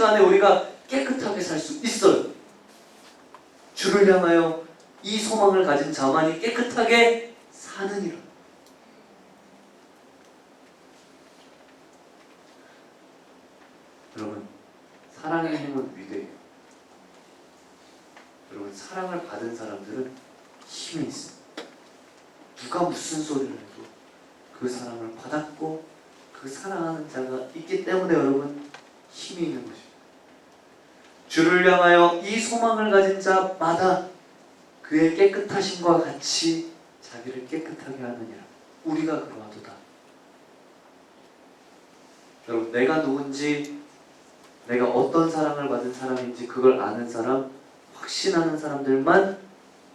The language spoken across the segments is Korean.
시간에 우리가 깨끗하게 살 수 있어요. 주를 향하여 이 소망을 가진 자만이 깨끗하게 사느니라. 여러분, 사랑의 힘은 위대해요. 여러분, 사랑을 받은 사람들은 힘이 있습니다. 누가 무슨 소리를 해도 그 사랑을 받았고 그 사랑하는 자가 있기 때문에 여러분 힘이 있는 것입니다. 주를 향하여 이 소망을 가진 자마다 그의 깨끗하심과 같이 자기를 깨끗하게 하느니라. 우리가 그러하도다. 여러분, 내가 누군지, 내가 어떤 사랑을 받은 사람인지 그걸 아는 사람, 확신하는 사람들만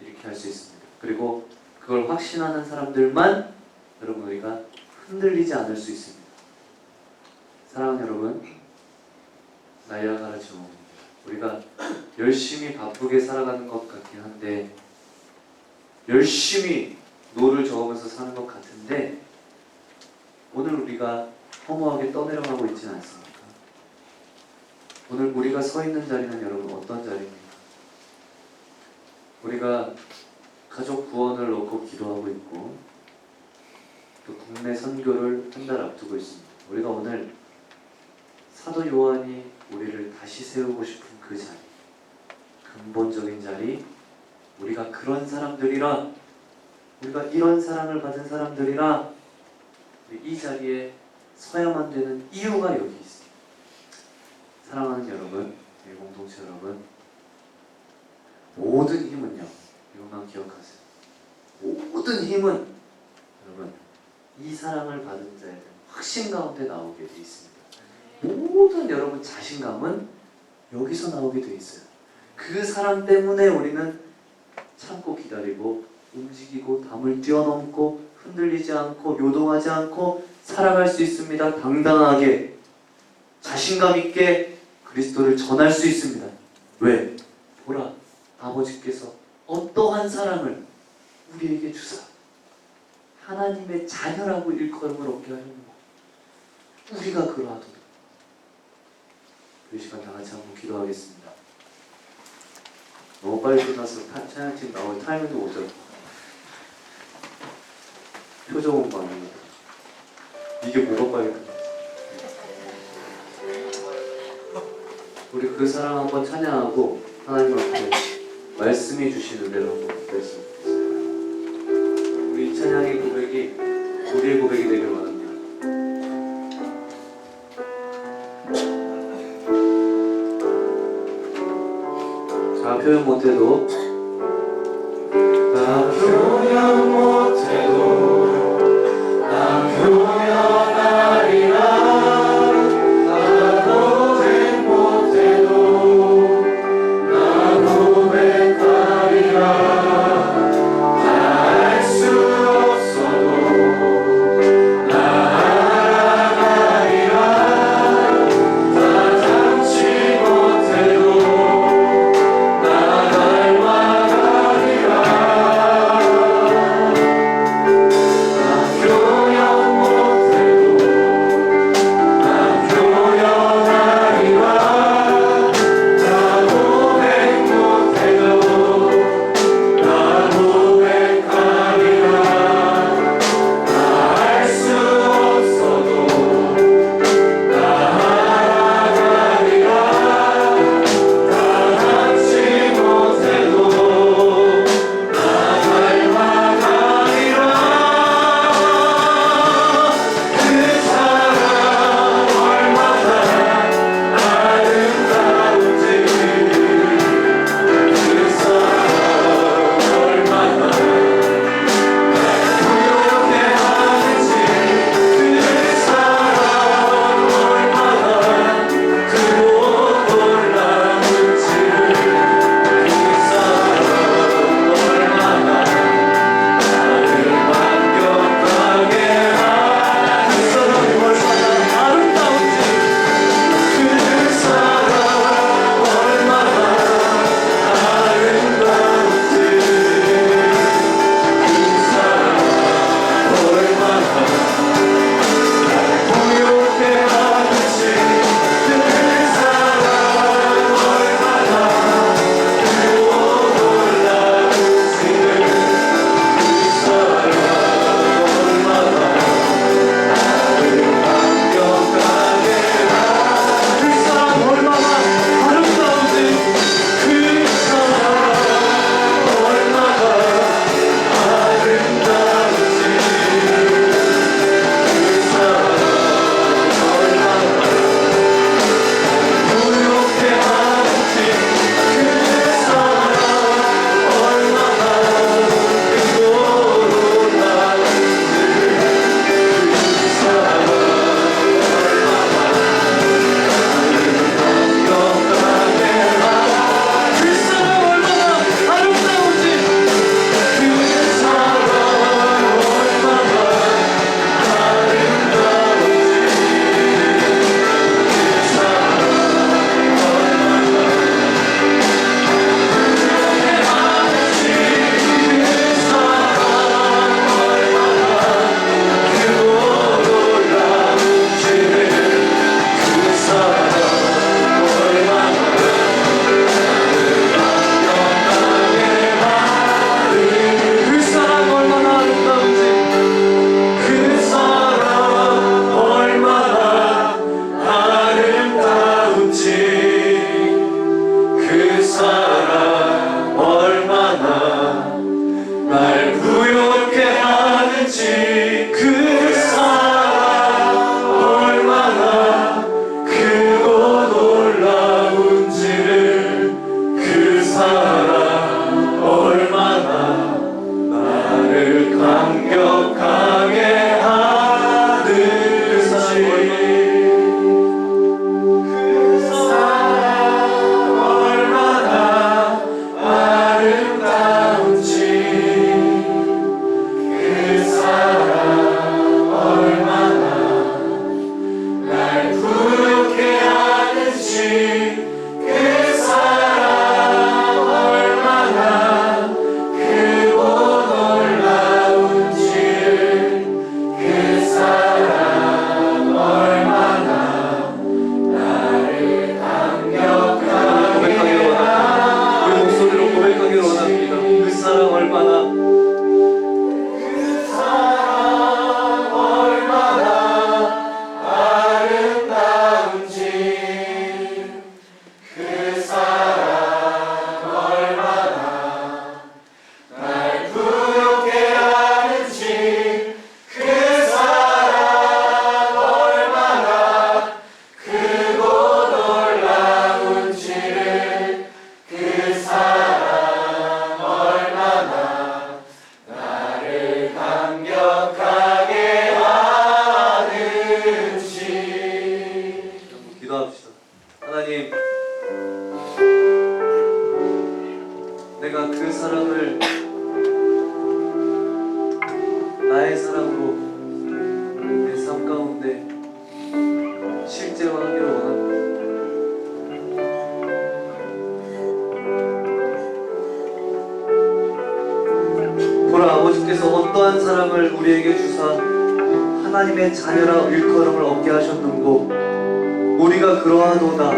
이렇게 할 수 있습니다. 그리고 그걸 확신하는 사람들만 여러분 우리가 흔들리지 않을 수 있습니다. 사랑하는 여러분, 나이아가라 지옥입니다. 우리가 열심히 바쁘게 살아가는 것 같긴 한데 열심히 노를 저으면서 사는 것 같은데 오늘 우리가 허무하게 떠내려가고 있지는 않습니까? 오늘 우리가 서 있는 자리는 여러분 어떤 자리입니까? 우리가 가족 구원을 놓고 기도하고 있고 또 국내 선교를 한 달 앞두고 있습니다. 우리가 오늘 사도 요한이 다시 세우고 싶은 그 자리, 근본적인 자리, 우리가 그런 사람들이라, 우리가 이런 사랑을 받은 사람들이라, 이 자리에 서야만 되는 이유가 여기 있습니다. 사랑하는 여러분, 우리 공동체 여러분, 모든 힘은요, 이것만 기억하세요. 모든 힘은 여러분 이 사랑을 받은 자에 대한 확신 가운데 나오게 돼 있습니다. 모든 여러분 자신감은 여기서 나오게 돼 있어요. 그 사랑 때문에 우리는 참고 기다리고 움직이고 담을 뛰어넘고 흔들리지 않고 요동하지 않고 살아갈 수 있습니다. 당당하게 자신감 있게 그리스도를 전할 수 있습니다. 왜? 보라 아버지께서 어떠한 사랑을 우리에게 주사 하나님의 자녀라고 일컬음을 얻게 하려는 것 우리가 그러하도다 이 시간 다 같이 한번 기도하겠습니다. 너무 빨리 끝나서 타- 찬양팀 나올 타이밍도 못 잡고. 표정은 많이 이게 뭐가 빨리 끝나? 우리 그 사랑 한번 찬양하고 하나님 앞에 말씀이 주시는 대로 한번 말씀 우리 찬양의 고백이 우리의 고백이 되길 원합니다. 자 표현 못해도. 나 하나님 내가 그 사랑을 나의 사랑으로 내 삶 가운데 실제화하기를 원합니다. 보라 아버지께서 어떠한 사랑을 우리에게 주사 하나님의 자녀라 일컬음을 얻게 하셨는고 우리가 그러하도다.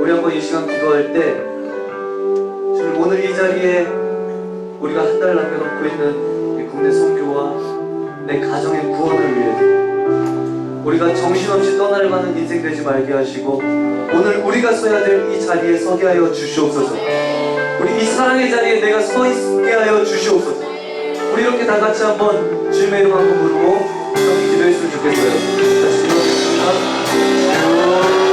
우리 한번 이 시간 기도할 때 주님 오늘 이 자리에 우리가 한 달 남겨놓고 있는 이 국내 선교와 내 가정의 구원을 위해 우리가 정신없이 떠날 만한 인생 되지 말게 하시고 오늘 우리가 서야 될 이 자리에 서게 하여 주시옵소서. 우리 이 사랑의 자리에 내가 서 있게 하여 주시옵소서 우리 이렇게 다 같이 한번 주님의 이름 한번 부르고 함께 기도했으면 좋겠어요. 다시 아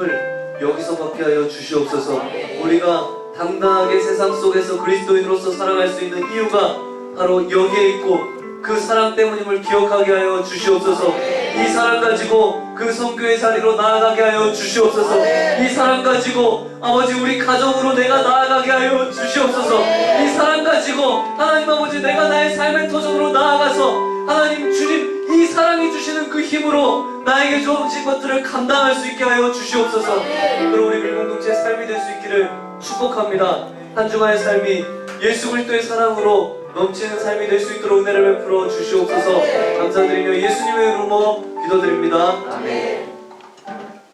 힘을 여기서 받게 하여 주시옵소서. 우리가 당당하게 세상 속에서 그리스도인으로서 살아갈 수 있는 이유가 바로 여기에 있고 그 사랑 때문임을 기억하게 하여 주시옵소서. 이 사랑 가지고 그 성교의 자리로 나아가게 하여 주시옵소서. 이 사랑 가지고 아버지 우리 가정으로 내가 나아가게 하여 주시옵소서. 이 사랑 가지고 하나님 아버지 내가 나의 삶의 터전으로 나아가서 하나님 주님 이 사랑이 주시는 그 힘으로 나에게 주어진 것들을 감당할 수 있게 하여 주시옵소서. 그리고 우리 밀공동체의 삶이 될 수 있기를 축복합니다. 한 주간의 삶이 예수 그리스도의 사랑으로 넘치는 삶이 될 수 있도록 은혜를 베풀어 주시옵소서. 감사드리며 예수님의 이름으로 기도드립니다. 아멘.